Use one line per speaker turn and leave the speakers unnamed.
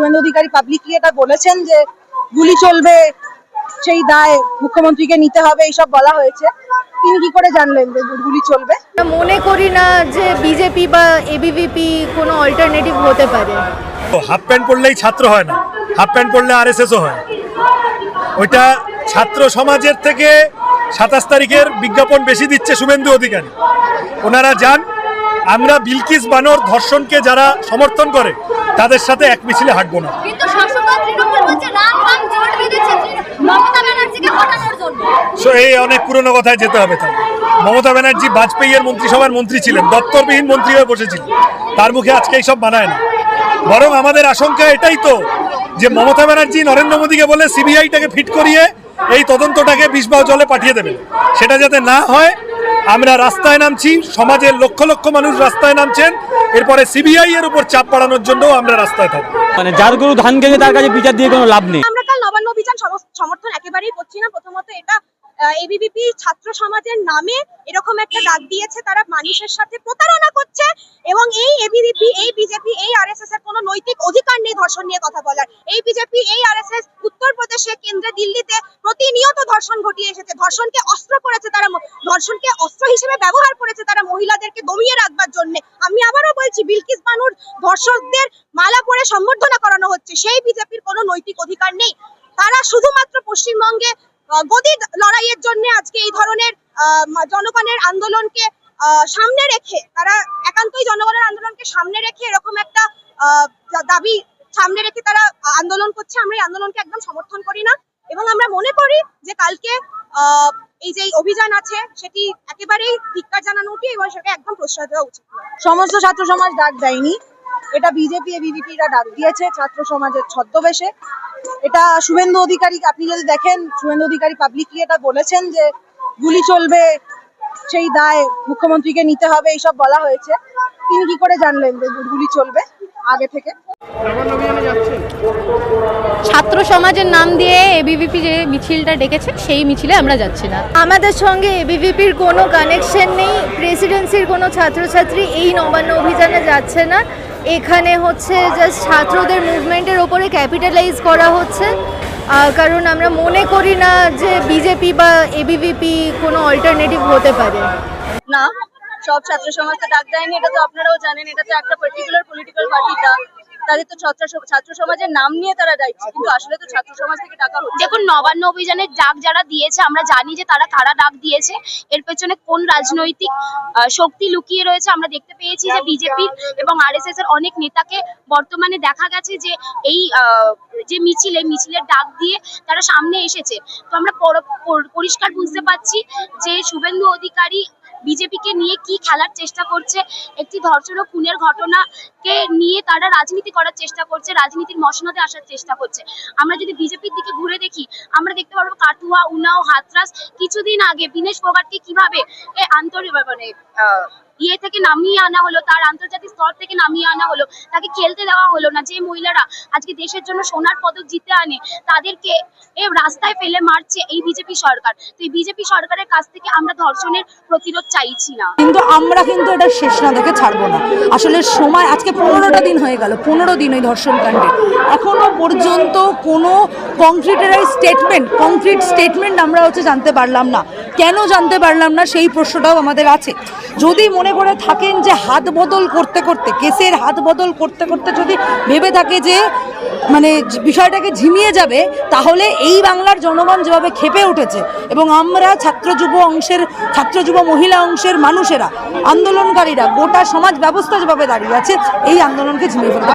Suvendu Adhikari publicly এটা বলেছেন যে গুলি চলবে সেই দায় মুখ্যমন্ত্রীকে নিতে হবে এইসব বলা হয়েছে। তিনি কি করে জানলেন যে গুলি চলবে?
মনে করি না যে বিজেপি বা এবিভিপি কোনো অল্টারনেটিভ হতে পারে।
হাফ প্যান্ট পরলেই ছাত্র হয় না। হাফ প্যান্ট পরলে আর এস হয়। ওইটা ছাত্র সমাজের থেকে সাতাশ তারিখের বিজ্ঞাপন বেশি দিচ্ছে শুভেন্দু অধিকারী। ওনারা যান আমরা বিলকিস বানর ধর্ষণকে যারা সমর্থন করে তাদের সাথে এক মিছিলে হাঁটবো না। সো এই অনেক পুরনো কথায় যেতে হবে তাহলে মমতা ব্যানার্জি বাজপেয়ীর মন্ত্রিসভার মন্ত্রী ছিলেন দপ্তরবিহীন মন্ত্রী হয়ে বসেছিলেন তার মুখে আজকে এইসব মানায় না। বরং আমাদের আশঙ্কা এটাই তো যে মমতা ব্যানার্জি নরেন্দ্র মোদীকে বলে সিবিআইটাকে ফিট করিয়ে এই তদন্তটাকে বিষবাহ জলে পাঠিয়ে দেবেন। সেটা যাতে না হয় আমরা রাস্তায় নামছি সমাজের লক্ষ লক্ষ মানুষ রাস্তায় নামছেন এরপরে সিবিআই এর উপর চাপ বাড়ানোর জন্য আমরা রাস্তায় থাকব
মানে যার গরু ধান গেছে তার কাছে বিচার দিয়ে কোনো লাভ নেই।
আমরা কাল নবান্ন অভিযান সমর্থন একেবারেই করছি না। প্রথমত এটা এবিভিপি ছাত্র সমাজের নামে এরকম একটা ডাক দিয়েছে তারা মানুষের সাথে প্রতারণা করছে এবং এই এবিভিপি এই বিজেপি এই আরএসএস এর কোনো নৈতিক অধিকার নেই ধর্ষণ নিয়ে কথা বলার। এই বিজেপি এই আরএসএস উত্তরপ্রদেশে কেন্দ্রে দিল্লিতে প্রতিনিয়ত ধর্ষণ ঘটিয়ে এসেছে। ধর্ষণকে অস্ত্র করেছে তারা ধর্ষণকে অস্ত্র হিসেবে ব্যবহার করেছে তারা মহিলাদেরকে দমিয়ে রাখবার জন্য। আমি আবারও বলছি, বিলকিস বানুর ধর্ষকদের মালা পরে সম্বর্ধনা করানো হচ্ছে। সেই বিজেপির কোনো নৈতিক অধিকার নেই। তারা শুধুমাত্র পশ্চিমবঙ্গে গদি লড়াইয়ের জন্য আজকে এই ধরনের জনগণের আন্দোলনকে সামনে রেখে, তারা একান্তই জনগণের আন্দোলনকে সামনে রেখে এরকম একটা দাবি সামনে রেখে তারা আন্দোলন করছে, আমরা এই আন্দোলনকে একদম সমর্থন করি না। এবং আমরা মনে করি যে কালকে এই যে অভিযান আছে, সেটি একেবারেই ধিক্কার জানানো উচিত এবং সেটা একদম প্রশ্রয় দেওয়া উচিত
সমস্ত ছাত্র সমাজ ডাক দেয়নি। এটা বিজেপি এবিভিপিরা ডাক দিয়েছে ছাত্র সমাজের ছদ্মবেশে। এটা শুভেন্দু অধিকারী, আপনি যদি দেখেন, শুভেন্দু অধিকারী পাবলিকলি এটা বলেছেন যে গুলি চলবে, সেই দায় মুখ্যমন্ত্রীকে নিতে হবে, এইসব বলা হয়েছে। তিনি কি করে জানলেন যে গুলি চলবে আগে থেকে?
ছাত্র সমাজের নাম দিয়ে এবিভিপি যে মিছিলটা ডেকেছে সেই মিছিলে আমরা যাচ্ছি না। আমাদের সঙ্গে এবিভিপির কোনো কানেকশন নেই প্রেসিডেন্সির কোনো ছাত্রছাত্রী এই নবান্ন অভিযানে যাচ্ছে না। এখানে হচ্ছে জাস্ট ছাত্রদের মুভমেন্টের ওপরে ক্যাপিটালাইজ করা হচ্ছে। কারণ আমরা মনে করি না যে বিজেপি বা এবিভিপি কোনো অল্টারনেটিভ হতে পারে।
না সব ছাত্র সমাজ তো ডাক দেয়নি এটা তো আপনারাও জানেন এটা তো একটা পার্টিকুলার পলিটিক্যাল পার্টি ডাক তাদের তো ছাত্র সমাজের নাম নিয়ে তারা ডাকছে কিন্তু আসলে তো ছাত্র সমাজ থেকে হচ্ছে
দেখুন, নবান্ন অভিযানের ডাক যারা দিয়েছে, আমরা জানি যে তারা কারা ডাক দিয়েছে। এর পেছনে কোন রাজনৈতিক শক্তি লুকিয়ে রয়েছে আমরা দেখতে পেয়েছি যে বিজেপির এবং আরএসএস এর অনেক নেতাকে বর্তমানে দেখা গেছে যে এই যে মিছিল মিছিলের ডাক দিয়ে তারা সামনে এসেছে। তো আমরা পর- পর- পরিষ্কার বুঝতে পারছি যে শুভেন্দু অধিকারী বিজেপিকে নিয়ে কি খেলার চেষ্টা করছে একটি ধর্ষণ ও খুনের ঘটনাকে নিয়ে তারা রাজনীতি করার চেষ্টা করছে রাজনীতির মসনদে আসার চেষ্টা করছে। আমরা যদি বিজেপির দিকে ঘুরে দেখি আমরা দেখতে পারব কাটুয়া উনাও হাতরাস কিছুদিন আগে বিনেশ ফোগাটকে কীভাবে আন্তরিক মানে আহ, ইয়ে থেকে নামিয়ে আনা হলো, তার আন্তর্জাতিক স্তর থেকে নামিয়ে আনা হলো, তাকে খেলতে দেওয়া হলো না। যে মহিলারা আজকে দেশের জন্য সোনার পদক জিতে আনে, তাদেরকে এ রাস্তায় ফেলে মারছে এই বিজেপি সরকার। তো এই বিজেপি সরকারের কাছ থেকে আমরা ধর্ষণের প্রতিরোধ চাইছি না।
কিন্তু আমরা কিন্তু এটা শেষ না দেখে ছাড়বো না। আসলে সময়, আজকে পনেরোটা দিন হয়ে গেল, পনেরো দিন ওই ধর্ষণ কাণ্ডে। এখনও পর্যন্ত কোনো কংক্রিটারাইজ স্টেটমেন্ট কংক্রিট স্টেটমেন্ট আমরা হচ্ছে জানতে পারলাম না। কেন জানতে পারলাম না, সেই প্রশ্নটাও আমাদের আছে। যদি মনে করে থাকেন যে হাত বদল করতে করতে, কেসের হাত বদল করতে করতে যদি ভেবে থাকে যে মানে বিষয়টাকে ঝিমিয়ে যাবে, তাহলে এই বাংলার জনগণ যেভাবে খেপে উঠেছে, এবং আমরা ছাত্র যুব অংশের, ছাত্র যুব মহিলা অংশের মানুষেরা, আন্দোলনকারীরা, গোটা সমাজ ব্যবস্থা যেভাবে দাঁড়িয়ে আছে, এই আন্দোলনকে ঝিমিয়ে ফেলতে